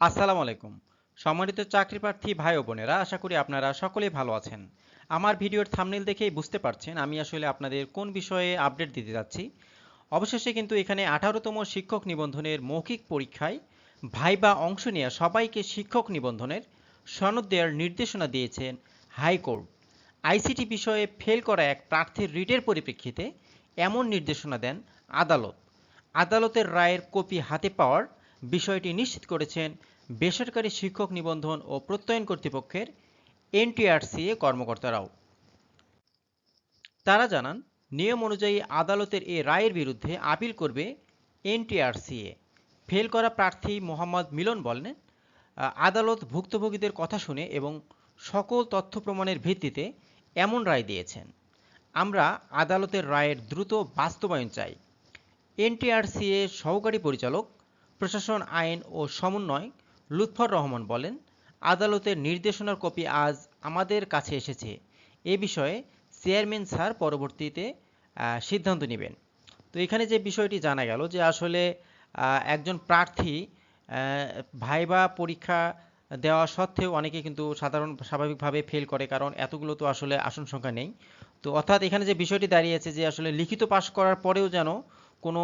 আসসালামু আলাইকুম। সম্মানিত চাকরি প্রার্থী ভাই ও বোনেরা, আশা করি আপনারা সকলেই ভালো আছেন। আমার ভিডিওর থাম্বনেল দেখেই বুঝতে পারছেন আমি আসলে আপনাদের কোন বিষয়ে আপডেট দিতে যাচ্ছি। অবশেষে কিন্তু এখানে আঠারোতম শিক্ষক নিবন্ধনের মৌখিক পরীক্ষায় ভাইবা অংশ নিয়ে সবাইকে শিক্ষক নিবন্ধনের সনদ দেওয়ার নির্দেশনা দিয়েছেন হাইকোর্ট। আইসিটি বিষয়ে ফেল করা এক প্রার্থীর রিটের পরিপ্রেক্ষিতে এমন নির্দেশনা দেন আদালত। আদালতের রায়ের কপি হাতে পাওয়ার বিষয়টি নিশ্চিত করেছেন বেসরকারি শিক্ষক নিবন্ধন ও প্রত্যয়ন কর্তৃপক্ষের এনটিআরসিএ কর্মকর্তারাও। তারা জানান, নিয়ম অনুযায়ী আদালতের এ রায়ের বিরুদ্ধে আপিল করবে এনটিআরসিএ ফেল করা প্রার্থী মোহাম্মদ মিলন বলেন, আদালত ভুক্তভোগীদের কথা শুনে এবং সকল তথ্য প্রমাণের ভিত্তিতে এমন রায় দিয়েছেন। আমরা আদালতের রায়ের দ্রুত বাস্তবায়ন চাই। এনটিআরসিএ সহকারী পরিচালক প্রশাসন, আইন ও সমন্বয় লুৎফর রহমান বলেন, আদালতের নির্দেশনার কপি আজ আমাদের কাছে এসেছে। এ বিষয়ে চেয়ারম্যান স্যার পরবর্তীতে সিদ্ধান্ত নেবেন। তো এখানে যে বিষয়টি জানা গেল যে আসলে একজন প্রার্থী ভাইবা পরীক্ষা দেওয়া সত্ত্বেও অনেকে কিন্তু সাধারণ, স্বাভাবিকভাবে ফেল করে কারণ এতগুলো তো আসলে আসন সংখ্যা নেই। তো অর্থাৎ এখানে যে বিষয়টি দাঁড়িয়েছে যে আসলে লিখিত পাশ করার পরেও যেন কোনো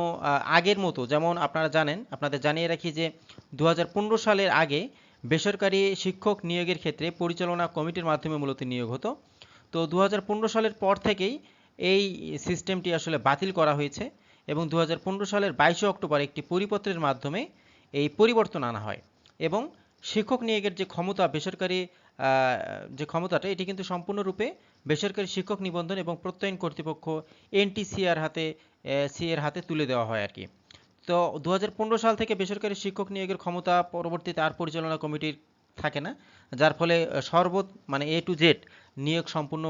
আগের মতো। যেমন আপনারা জানেন, আপনাদের জানিয়ে রাখি যে দু হাজার পনেরো সালের আগে বেসরকারি শিক্ষক নিয়োগের ক্ষেত্রে পরিচালনা কমিটির মাধ্যমে মূলত নিয়োগ হতো। তো দু হাজার পনেরো সালের পর থেকেই এই সিস্টেমটি আসলে বাতিল করা হয়েছে এবং দু হাজার পনেরো সালের বাইশে অক্টোবর একটি পরিপত্রের মাধ্যমে এই পরিবর্তন আনা হয় এবং শিক্ষক নিয়োগের যে ক্ষমতা বেসরকারি যে ক্ষমতাটা এটি কিন্তু সম্পূর্ণরূপে বেসরকারি শিক্ষক নিবন্ধন এবং প্রত্যয়ন কর্তৃপক্ষ এনটিসিআর হাতে সি এর হাতে তুলে দেওয়া হয় আর কি তো দু হাজার পনেরো সাল থেকে বেসরকারি শিক্ষক নিয়োগের ক্ষমতা পরবর্তীতে আর পরিচালনা কমিটির থাকে না যার ফলে আহ, সর্বত মানে এ টু জেড নিয়োগ সম্পূর্ণ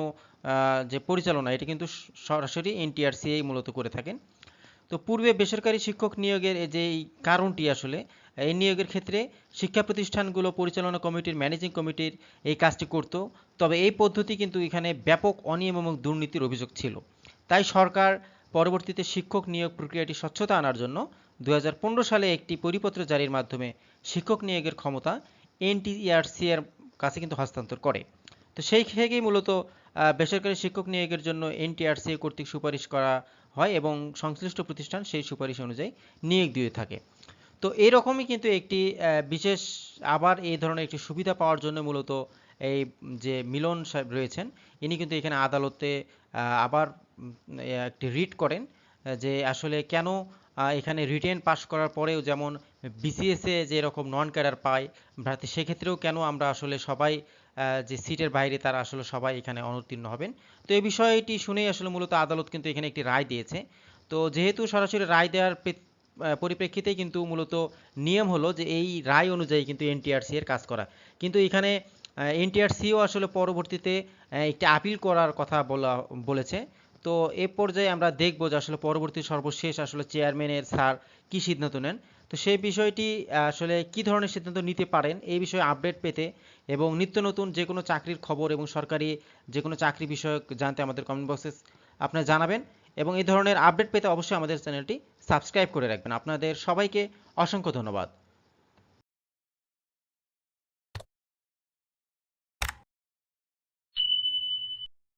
যে পরিচালনা এটি কিন্তু সরাসরি এনটিআরসিআই মূলত করে থাকেন। তো পূর্বে বেসরকারি শিক্ষক নিয়োগের যে কারণটি আসলে এই নিয়োগের ক্ষেত্রে শিক্ষা প্রতিষ্ঠানগুলো পরিচালনা কমিটির, ম্যানেজিং কমিটির এই কাজটি করত। তবে এই পদ্ধতি কিন্তু এখানে ব্যাপক অনিয়ম এবং দুর্নীতির অভিযোগ ছিল। তাই সরকার পরবর্তীতে শিক্ষক নিয়োগ প্রক্রিয়াটি স্বচ্ছতা আনার জন্য দু হাজার পনেরো সালে একটি পরিপত্র জারির মাধ্যমে শিক্ষক নিয়োগের ক্ষমতা এনটিইআরসি এর কাছে কিন্তু হস্তান্তর করে। তো সেই থেকেই মূলত বেসরকারি শিক্ষক নিয়োগের জন্য এনটিআরসি কর্তৃক সুপারিশ করা হয় এবং সংশ্লিষ্ট প্রতিষ্ঠান সেই সুপারিশ অনুযায়ী নিয়োগ দিয়ে থাকে। তো এরকমই কিন্তু একটি বিশেষ আবার এই ধরনের একটি সুবিধা পাওয়ার জন্য মূলত এই যে মিলন সাহেব রয়েছেন, ইনি কিন্তু এখানে আদালতে আবার একটি রিট করেন, যে আসলে কেন এখানে রিটেন পাস করার পরেও যেমন বিসিএসে যে এরকম নন ক্যাডার পায়, ভ্রাতে সেক্ষেত্রেও কেন আমরা আসলে সবাই যে সিটের বাইরে তারা আসলে সবাই এখানে অনুত্তীর্ণ হবেন? তো এই বিষয়টি শুনেই আসলে মূলত আদালত কিন্তু এখানে একটি রায় দিয়েছে। তো যেহেতু সরাসরি রায় দেওয়ার পরিপ্রেক্ষিতেই কিন্তু মূলত নিয়ম হলো যে এই রায় অনুযায়ী কিন্তু এনটিআরসি এর কাজ করা। কিন্তু এখানে এনটিআরসিও আসলে পরবর্তীতে একটি আপিল করার কথা বলা, বলেছে। তো এ পর্যায়ে আমরা দেখব যে আসলে পরবর্তী সর্বশেষ আসলে চেয়ারম্যানের স্যার কি সিদ্ধান্ত নেন। তো সেই বিষয়টি আসলে কি ধরনের সিদ্ধান্ত নিতে পারেন এই বিষয়ে আপডেট পেতে এবং নিত্য নতুন যে কোনো চাকরির খবর এবং সরকারি যে কোনো চাকরি বিষয়ক জানতে আমাদের কমেন্ট বক্সে আপনারা জানাবেন। এবং এই ধরনের আপডেট পেতে অবশ্যই আমাদের চ্যানেলটি সাবস্ক্রাইব করে রাখবেন। আপনাদের সবাইকে অসংখ্য ধন্যবাদ।